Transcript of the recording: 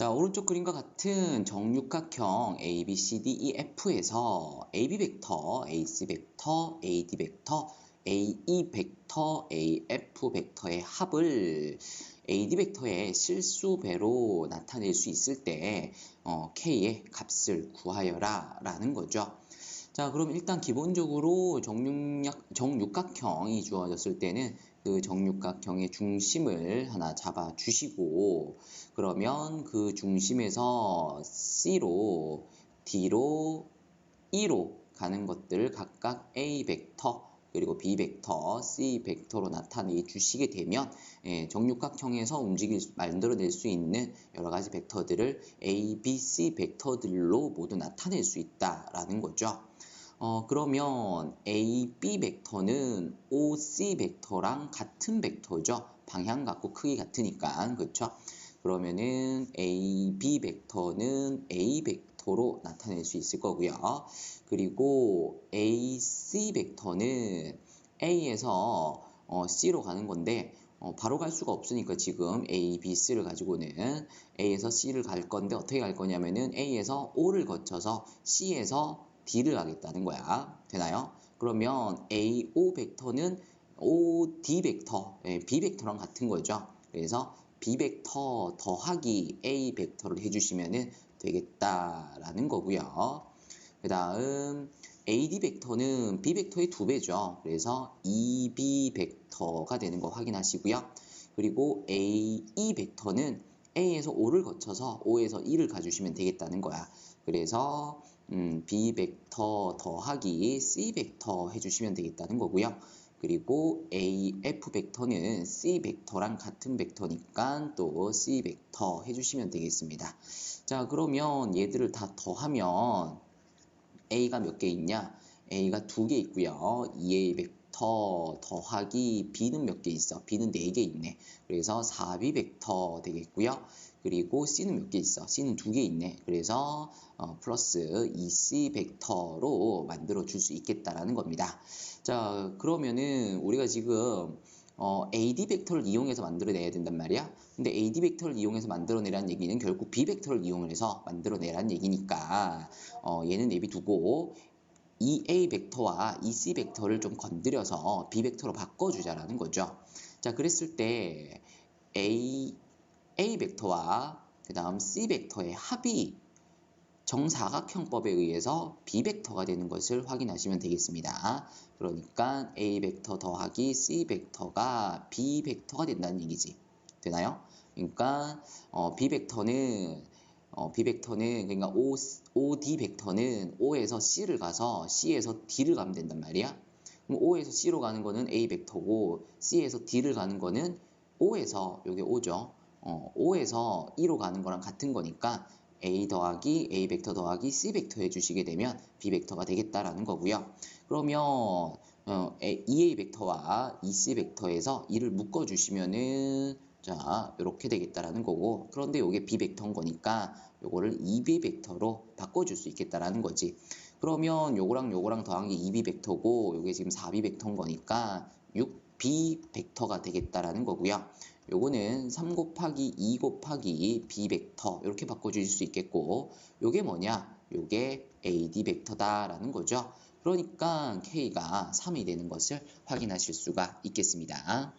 자, 오른쪽 그림과 같은 정육각형 A, B, C, D, E, F에서 AB 벡터, AC 벡터, AD 벡터, AE 벡터, AF 벡터의 합을 AD 벡터의 실수배로 나타낼 수 있을 때 어, K의 값을 구하여라 라는 거죠. 자, 그럼 일단 기본적으로 정육각, 정육각형이 주어졌을 때는 그 정육각형의 중심을 하나 잡아 주시고 그러면 그 중심에서 C로 D로 E로 가는 것들을 각각 A 벡터 그리고 B 벡터, C 벡터로 나타내 주시게 되면 예, 정육각형에서 움직일 만들어낼 수 있는 여러 가지 벡터들을 A, B, C 벡터들로 모두 나타낼 수 있다라는 거죠. 어, 그러면 A, B 벡터는 O, C 벡터랑 같은 벡터죠. 방향 같고 크기 같으니까 그렇죠. 그러면은 A, B 벡터는 A 벡터 로 나타낼 수 있을 거고요. 그리고 A, C 벡터는 A에서 어, C로 가는 건데 어, 바로 갈 수가 없으니까 지금 A, B, C를 가지고는 A에서 C를 갈 건데 어떻게 갈 거냐면은 A에서 O를 거쳐서 C에서 D를 하겠다는 거야. 되나요? 그러면 AO 벡터는 OD 벡터, 예, B 벡터랑 같은 거죠. 그래서 B 벡터 더하기 A 벡터를 해주시면 되겠다라는 거고요. 그 다음 AD 벡터는 B 벡터의 두 배죠. 그래서 EB 벡터가 되는 거 확인하시고요. 그리고 AE 벡터는 A에서 O를 거쳐서 O에서 E를 가주시면 되겠다는 거야. 그래서 음, B 벡터 더하기 C 벡터 해주시면 되겠다는 거고요. 그리고 AF 벡터는 C 벡터랑 같은 벡터니까 또 C 벡터 해주시면 되겠습니다. 자 그러면 얘들을 다 더하면 A가 몇 개 있냐? A가 두 개 있고요. 2A 벡터 더하기 B는 몇 개 있어? B는 4개 있네. 그래서 4B 벡터 되겠고요. 그리고 C는 몇 개 있어? C는 두 개 있네. 그래서 어, 플러스 2C 벡터로 만들어 줄 수 있겠다라는 겁니다. 자, 그러면은 우리가 지금 어, AD 벡터를 이용해서 만들어내야 된단 말이야. 근데 AD 벡터를 이용해서 만들어내라는 얘기는 결국 B 벡터를 이용해서 만들어내라는 얘기니까 어, 얘는 내비두고 EA 벡터와 EC 벡터를 좀 건드려서 B 벡터로 바꿔주자라는 거죠. 자, 그랬을 때 A A 벡터와 그 다음 C 벡터의 합이 정사각형법에 의해서 B 벡터가 되는 것을 확인하시면 되겠습니다. 그러니까 A 벡터 더하기 C 벡터가 B 벡터가 된다는 얘기지. 되나요? 그러니까 어, B 벡터는 어, B 벡터는 그러니까 O, OD 벡터는 O에서 C를 가서 C에서 D를 가면 된단 말이야. 그럼 O에서 C로 가는 거는 A 벡터고 C에서 D를 가는 거는 O에서 요게 O죠. 어, O에서 E로 가는 거랑 같은 거니까 A 더하기 A 벡터 더하기 C 벡터 해주시게 되면 B 벡터가 되겠다라는 거고요. 그러면 어, EA 벡터와 EC 벡터에서 이를 묶어주시면은 자 이렇게 되겠다라는 거고 그런데 이게 B 벡터인 거니까 요거를 EB 벡터로 바꿔줄 수 있겠다라는 거지. 그러면 요거랑 요거랑 더한 게 2B 벡터고 요게 지금 4B 벡터인 거니까 6B 벡터가 되겠다라는 거고요. 요거는 3 곱하기 2 곱하기 b 벡터 이렇게 바꿔주실 수 있겠고 요게 뭐냐? 요게 AD 벡터다라는 거죠. 그러니까 K가 3이 되는 것을 확인하실 수가 있겠습니다.